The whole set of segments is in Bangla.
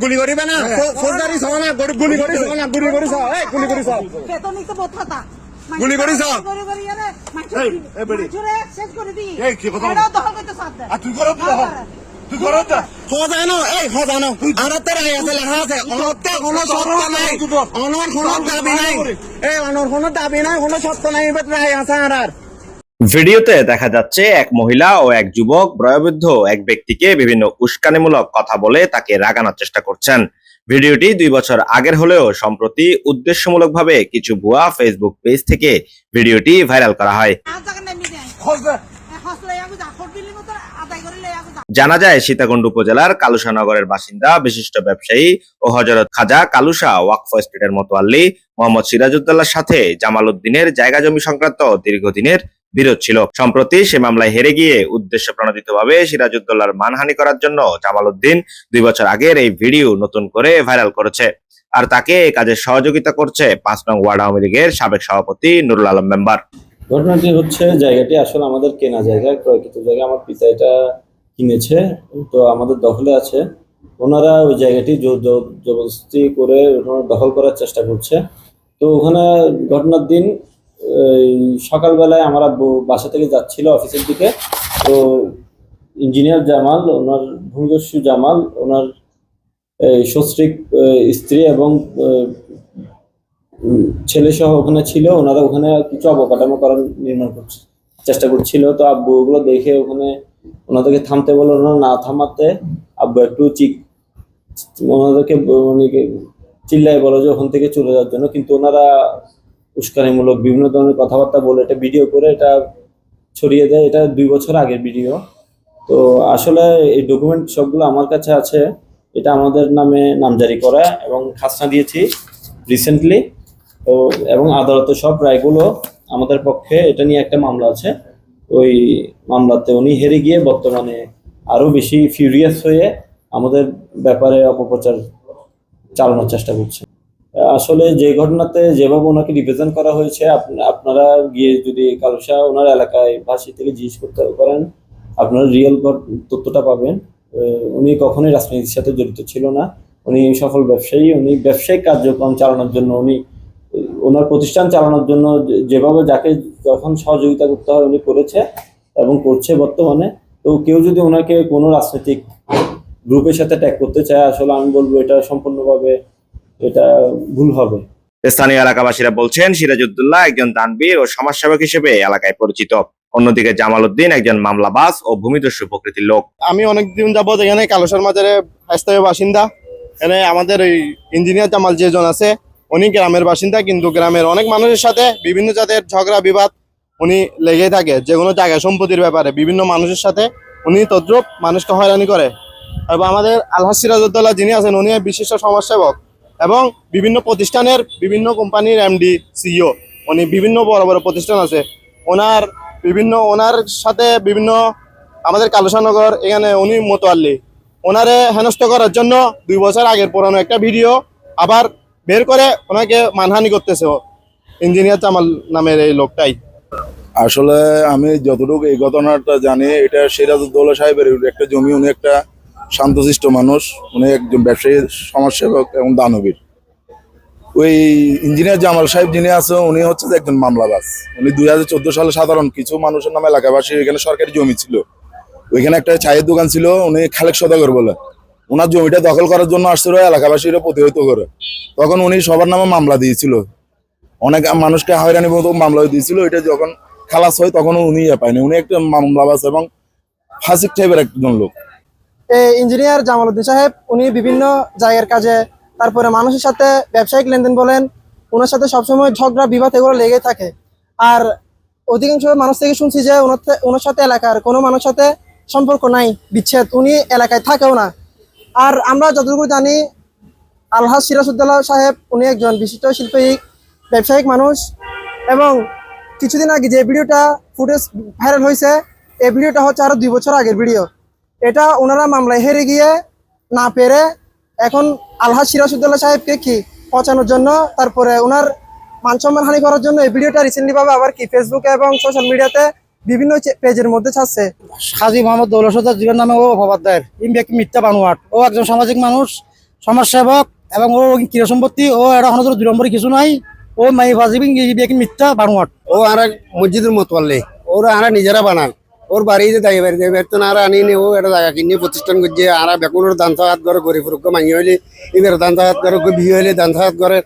গুলি করিবে না? ফৌজদারি সহ না? গরি- গুলি করি সহ না? গুলি করি সহ? এই গুলি বহুত কথা গুলি করিস? গুলি করি আরে এই, এই বেড়ি। মাঝুরে শেষ করে দি। এই, কি কথা? বল? এটাও দখল করতে সাথ দেয়। আর তুই এই আর তো আছে লেখা আছে। অনতে কোনো সত্য নাই। অনর কোনো দাবি নাই। এই অনর কোনো দাবি নাই কোনো সত্য নাই এবার রাই আছে আর আর। ভিডিওতে দেখা যাচ্ছে এক মহিলা ও এক যুবক বয়োবৃদ্ধ এক ব্যক্তিকে বিভিন্ন উস্কানিমূলক কথা বলে তাকে রাগানোর চেষ্টা করছেন। ভিডিওটি দুই বছর আগের হলেও সম্প্রতি উদ্দেশ্যমূলকভাবে কিছু ভুয়া ফেসবুক পেজ থেকে ভিডিওটি ভাইরাল করা হয়। জানা যায়, সীতাকুণ্ড উপজেলার কালুশানগরের বাসিন্দা, বিশিষ্ট ব্যবসায়ী ও হজরত খাজা কালুশা ওয়াকফ স্টেটের মোতোয়াল্লি মোহাম্মদ সিরাজউদ্দৌলার সাথে জামাল উদ্দিনের জায়গা জমি সংক্রান্ত দীর্ঘদিনের বিরোধ ছিল। সম্প্রতি সে মামলায় হেরে গিয়ে উদ্দেশ্য প্রণোদিতভাবে সিরাজউদ্দৌলার মানহানি করার জন্য জামাল উদ্দিন দুই বছর আগের এই ভিডিও নতুন করে ভাইরাল করেছে। আর তাকে এই কাজে সহযোগিতা করছে পাঁচ নং ওয়ার্ড আওয়ামী লীগের সাবেক সভাপতি নুরুল আলম মেম্বার। ঘটনাটি হচ্ছে, জায়গাটি আসলে আমাদের কেনা জায়গা, ক্রয়কৃত জায়গা। আমার পিতা এটা কিনেছে, তো আমাদের দখলে আছে। ওনারা ওই জায়গাটি জবরদস্তি করে দখল করার চেষ্টা করছে। তো ওখানে ঘটনার দিন সকালবেলায় আমার বাসা থেকে যাচ্ছিল অফিসের দিকে। তো ইঞ্জিনিয়ার জামাল, ওনার ভূমিদস্যু জামাল, ওনার সস্ত্রীক স্ত্রী এবং ছেলে সহ ওখানে ছিল। ওনারা ওখানে কিছু অবকাঠামো করার নির্মাণ করছে, চেষ্টা করছিল। তো আব্বু ওগুলো দেখে ওখানে ওনাদেরকে থামতে বলে ওনারা না থামাতে। আব্বু একটু চিক, ওনাদেরকে মানে কি চিল্লাই বলো যে ওখান থেকে চলে যাওয়ার জন্য। কিন্তু ওনারা উস্কানিমূলক বিভিন্ন ধরনের কথাবার্তা বলে এটা ভিডিও করে এটা ছড়িয়ে দেয়। এটা দুই বছর আগের ভিডিও তো আসলে এই ডকুমেন্ট সবগুলো আমার কাছে আছে। এটা আমাদের নামে নামজারি করা এবং খাসনা দিয়েছি রিসেন্টলি তো এবং আদালতে সব রায়গুলো আমাদের পক্ষে এটা নিয়ে একটা মামলা আছে। ওই মামলাতে উনি হেরে গিয়ে বর্তমানে আরও বেশি ফিউরিয়াস হয়ে আমাদের ব্যাপারে অপপ্রচার চালানোর চেষ্টা করছে আসলে যে ঘটনাতে যেভাবে ওনাকে রিপ্রেজেন্ট করা হয়েছে, আপ- আপনারা গিয়ে যদি কালুসা ওনার এলাকায় ভাষী থেকে জিজ্ঞেস করতে পারেন, আপনারা রিয়েল তথ্যটা পাবেন। উনি কখনোই রাজনীতির সাথে জড়িত ছিল না। উনি সফল ব্যবসায়ী, উনি ব্যবসায়িক কার্যক্রম চালানোর জন্য, উনি, ওনার প্রতিষ্ঠান চালানোর জন্য যেভাবে যাকে যখন সহযোগিতা করতে হয়, উনি করেছে এবং করছে বর্তমানে। তো কেউ যদি ওনাকে কোনো রাজনৈতিক গ্রুপের সাথে ট্যাগ করতে চায়, আসলে আমি বলব এটা সম্পূর্ণভাবে এটা ভুল হবে। স্থানীয় এলাকাবাসীরা বলছেন সিরাজউদ্দৌলা একজন দানবীর ও সমাজসেবক হিসেবে এলাকায় পরিচিত। অন্যদিকে জামাল উদ্দিন একজন মামলাবাজ ও ভূমিদস্যু প্রকৃতির লোক। আমি অনেক দিন যাবত এখানে কালোসার মাজারে স্থায়ী বাসিন্দা। এখানে আমাদের এই ইঞ্জিনিয়ার জামাল যেজন আছে উনি গ্রামের বাসিন্দা কিন্তু গ্রামের অনেক মানুষের সাথে বিভিন্ন জাতের ঝগড়া বিবাদ উনি লেগেই থাকে। যে কোনো জায়গা সম্পত্তির ব্যাপারে বিভিন্ন মানুষের সাথে উনি তদ্রুপ মানুষকে হয়রানি করে। এবং আমাদের আলহাজ সিরাজউদ্দৌলা যিনি আছেন উনি বিশিষ্ট সমাজসেবক। এবং বিভিন্ন প্রতিষ্ঠানের বিভিন্ন কোম্পানির এমডি সিইও উনি বিভিন্ন বড় বড় প্রতিষ্ঠান আছে। ওনার বিভিন্ন, ওনার সাথে বিভিন্ন আমাদের কালুসানগর এখানে উনি মোতোয়াল্লি। ওনারে হেনস্থ করার জন্য দুই বছর আগের পুরানো একটা ভিডিও আবার বের করে ওনাকে মানহানি করতেছে। ইঞ্জিনিয়ার জামাল নামের এই লোকটাই। আসলে আমি যতটুকু এই ঘটনাটা জানি, এটা সিরাজউদ্দৌলা সাহেবের একটা জমি, উনি একটা শান্তশিষ্ট মানুষ, উনি একজন ব্যবসায়ী, সমাজসেবক এবং দানবীর। ওই ইঞ্জিনিয়ার জামাল সাহেব যিনি আছে, উনি হচ্ছে যে একজন মামলাবাজ উনি দুই হাজার চোদ্দ সালে সাধারণ কিছু মানুষের নামে এলাকাবাসী এখানে সরকারি জমি ছিল। ওইখানে একটা চায়ের দোকান ছিল, উনি খালেক সদাগর বলে। ওনার জমিটা দখল করার জন্য আসছিল, এলাকাবাসীরা প্রতিহত করে। তখন উনি সবার নামে মামলা দিয়েছিল। অনেক মানুষকে হয়রানি মতো মামলা দিয়েছিল। এটা যখন খালাস হয়, তখন উনি ইয়ে পায়নি। উনি একটা মামলাবাজ এবং ফাসিক টাইপের একজন লোক। ইঞ্জিনিয়ার জামালউদ্দিন সাহেব, উনি বিভিন্ন জায়গার কাজে, তারপরে মানুষের সাথে ব্যবসায়িক লেনদেন বলেন ওনার সাথে সবসময় ঝগড়া, বিবাদ এগুলো লেগে থাকে। আর অধিকাংশ মানুষ থেকে শুনছি যে ওনার ওনার সাথে এলাকার কোনো মানুষের সাথে সম্পর্ক নাই, বিচ্ছেদ, উনি এলাকায় থাকেও না। আর আমরা যতটুকু জানি, আলহাজ সিরাজউদ্দৌলা সাহেব, উনি একজন বিশিষ্ট শিল্পী, ব্যবসায়িক মানুষ এবং কিছুদিন আগে যে ভিডিওটা ফুটেজ ভাইরাল হয়েছে, এই ভিডিওটা হচ্ছে আরও দুই বছর আগের ভিডিও। এটা ওনারা মামলায় হেরে গিয়ে না পেরে এখন আলহাজ সিরাজউদ্দৌলা সাহেবকে কি পচানোর জন্য তারপরে ওনার মান সম্মান হানি করার জন্য এই ভিডিওটা রিসেন্টলি ভাবে আবার কি ফেসবুকে এবং সোশ্যাল মিডিয়াতে বিভিন্ন পেজের মধ্যে ছাড়ছে? হাজি মোহাম্মদ দৌলসদার জীবন নামে ও ইন ব্যক্তি মিথ্যা বানুয়াট। ও একজন সামাজিক মানুষ সমাজসেবক এবং ও ক্রীড়া সম্পত্তি ও এটা হনজর দুই নম্বরে কিছু নাই। ও মাই ফাজিবিং মিথ্যা বানুয়াট। ও আর মসজিদের মতো পারলে ওরা আরা নিজেরা বানান ওর বাড়িতে দাঁড়িয়ে বাড়িতে বেতন আর আনি নি ও একটা জায়গা কিনে প্রতিষ্ঠান করছে, আর বেকুনের দান হাত করে, গরিব ফুরুক মাঙি হইলে, এবার দান হাত করে বিয়ে হইলে দান হাত করে,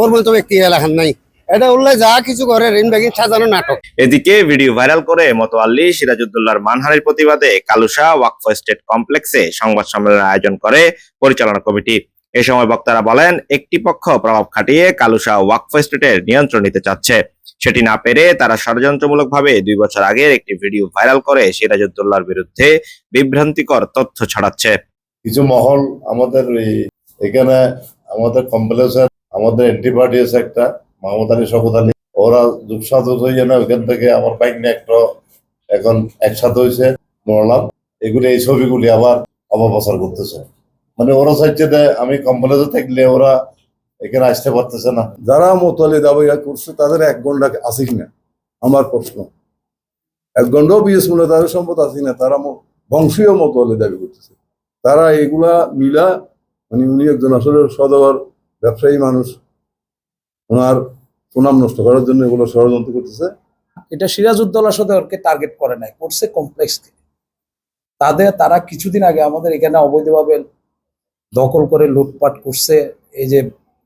ওর মতো ব্যক্তি এলাকার নাই। এটা উল্লে যা কিছু করে ঋণ ব্যাগিং, সাজানো নাটক। এদিকে ভিডিও ভাইরাল করে মতোয়াল্লি সিরাজউদ্দৌলার মানহানির প্রতিবাদে কালুশা ওয়াকফ স্টেট কমপ্লেক্সে সংবাদ সম্মেলনের আয়োজন করে পরিচালনা কমিটি। এ সময় বক্তারা বলেন, একটি পক্ষ প্রভাব খাটিয়ে কালুশা ওয়াকফ স্টেটের নিয়ন্ত্রণ নিতে চাচ্ছে। সেটি না পেরে তারা ষড়যন্ত্রমূলকভাবে দুই বছর আগের একটি ভিডিও ভাইরাল করে সিরাজউদ্দৌলার বিরুদ্ধে বিভ্রান্তিকর তথ্য ছড়াচ্ছে। কিছু মহল আমাদের এখানে আমাদের কমপ্লেক্সের আমাদের আছে একটা মাহমুদ আলী শকুত আলী। ওরা যুগসাধুত হয়ে না ওইখান থেকে আমার বাইক নিয়ে একটা, এখন একসাথে হয়েছে, মরলাম। এগুলি এই ছবিগুলি আবার অপপ্রচার করতেছে। মানে ওরা চাইছে যে আমি কমপ্লেক্সে থাকলে ওরা এখানে আসতে পারতেছে না। যারা মোতালে দাবি করছে তাদের এক ঘণ্টা আছে কিনা? আমার প্রশ্ন। এক ঘন্টাও বিএস মূল্য তাদের সম্পদ আছে কিনা? তারা বংশীয় মোতালে দাবি করতেছে। তারা এগুলা মিলা মানে উনি একজন আসলে সদর ব্যবসায়ী মানুষ ওনার সুনাম নষ্ট করার জন্য এগুলো ষড়যন্ত্র করতেছে। এটা সিরাজউদ্দৌলা সদরকে টার্গেট করে নাই করছে কমপ্লেক্সকে তাদের তারা কিছুদিন আগে আমাদের এখানে অবৈধভাবে দখল করে লুটপাট করছে এই যে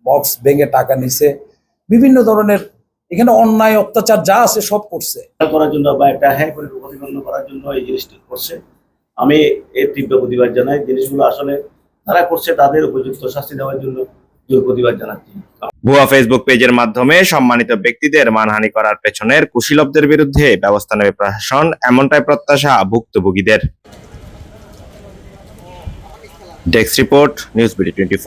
বক্স ভেঙে টাকা নিছে বিভিন্ন ধরনের এখানে অন্যায় অত্যাচার যা আছে সব করছে। করার জন্য বা একটা হ্যাঁ করে প্রতিবন্ধ করার জন্য এই জিনিসটি করছে। আমি এর তীব্র প্রতিবাদ জানাই। জিনিসগুলো আসলে তারা করছে তাদের উপযুক্ত শাস্তি দেওয়ার জন্য জোর প্রতিবাদ জানাচ্ছি। ভুয়া ফেসবুক পেজের মাধ্যমে সম্মানিত ব্যক্তিদের মানহানি করার পেছনের কুশীলবদের বিরুদ্ধে ব্যবস্থা নেবে প্রশাসন এমনটাই প্রত্যাশা ভুক্তভোগীদের। desk report news BD twenty